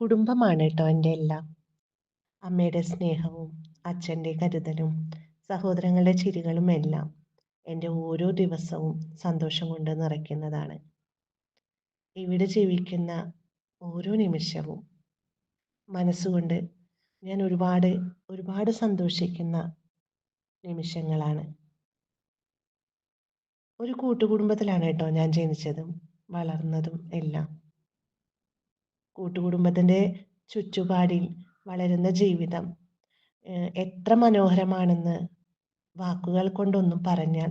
കുടുംബമാണ് കേട്ടോ എന്റെ എല്ലാം. അമ്മയുടെ സ്നേഹവും അച്ഛന്റെ കരുതലും സഹോദരങ്ങളുടെ ചിരികളും എല്ലാം എന്റെ ഓരോ ദിവസവും സന്തോഷം കൊണ്ട് നിറയ്ക്കുന്നതാണ്. ഇവിടെ ജീവിക്കുന്ന ഓരോ നിമിഷവും മനസ്സുകൊണ്ട് ഞാൻ ഒരുപാട് ഒരുപാട് സന്തോഷിക്കുന്ന നിമിഷങ്ങളാണ്. ഒരു കൂട്ടുകുടുംബത്തിലാണ് കേട്ടോ ഞാൻ ജനിച്ചതും വളർന്നതും എല്ലാം. കൂട്ടുകുടുംബത്തിന്റെ ചുറ്റുപാടിൽ വളരുന്ന ജീവിതം. എത്ര മനോഹരമാണെന്ന് വാക്കുകൾ കൊണ്ടൊന്നും പറഞ്ഞാൽ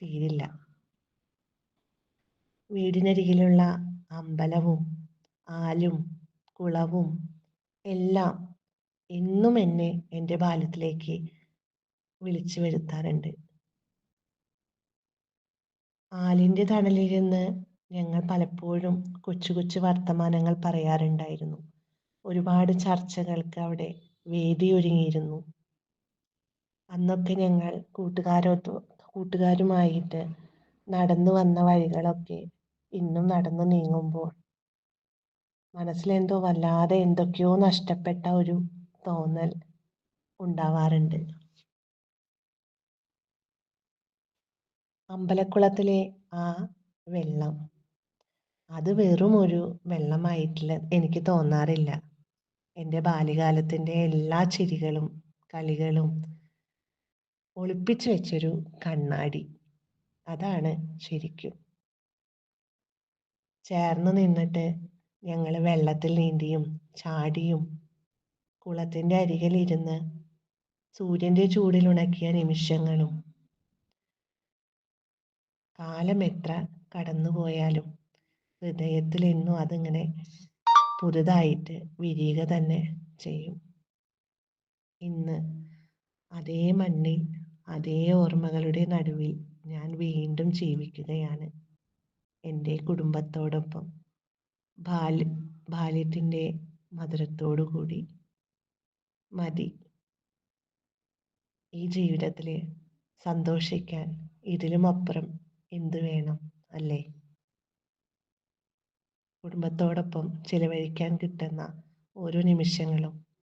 തീരില്ല. വീടിനരികിലുള്ള അമ്പലവും ആലും കുളവും എല്ലാം എന്നും എന്നെ എന്റെ ബാല്യത്തിലേക്ക് വിളിച്ചു വരുത്താറുണ്ട് ആലിന്റെ തണലിരുന്ന് ഞങ്ങൾ പലപ്പോഴും കൊച്ചു കൊച്ചു വർത്തമാനങ്ങൾ പറയാറുണ്ടായിരുന്നു. ഒരുപാട് ചർച്ചകൾക്ക് അവിടെ വേദിയൊരുങ്ങിയിരുന്നു അന്നൊക്കെ ഞങ്ങൾ കൂട്ടുകാരോത്ത് കൂട്ടുകാരുമായിട്ട് നടന്നു വന്ന വഴികളൊക്കെ ഇന്നും നടന്നു നീങ്ങുമ്പോൾ മനസ്സിലെന്തോ വല്ലാതെ എന്തൊക്കെയോ നഷ്ടപ്പെട്ട ഒരു തോന്നൽ ഉണ്ടാവാറുണ്ട്. അമ്പലക്കുളത്തിലെ ആ വെള്ളം അത് വെറും ഒരു വെള്ളമായിട്ടില്ല എനിക്ക് തോന്നാറില്ല. എന്റെ ബാല്യകാലത്തിന്റെ എല്ലാ ചിരികളും കളികളും ഒളിപ്പിച്ചു വെച്ചൊരു കണ്ണാടി. അതാണ് ശരിക്കും. ചേർന്ന് നിന്നിട്ട് ഞങ്ങൾ വെള്ളത്തിൽ നീന്തിയും ചാടിയും കുളത്തിന്റെ അരികിലിരുന്ന് സൂര്യന്റെ ചൂടിലുണക്കിയ നിമിഷങ്ങളും. കാലം എത്ര കടന്നുപോയാലും ഹൃദയത്തിൽ എന്നും അതിങ്ങനെ പുതുതായിട്ട് വിരിയുക തന്നെ ചെയ്യും. ഇന്ന് അതേ മണ്ണിൽ അതേ ഓർമ്മകളുടെ നടുവിൽ ഞാൻ വീണ്ടും ജീവിക്കുകയാണ്. എന്റെ കുടുംബത്തോടൊപ്പം ബാല്യ ബാല്യത്തിന്റെ മധുരത്തോടു കൂടി മതി. ഈ ജീവിതത്തിൽ സന്തോഷിക്കാൻ ഇതിലും അപ്പുറം എന്തു വേണം അല്ലേ? കുടുംബത്തോടൊപ്പം ചിലവഴിക്കാൻ കിട്ടുന്ന ഓരോ നിമിഷങ്ങളും.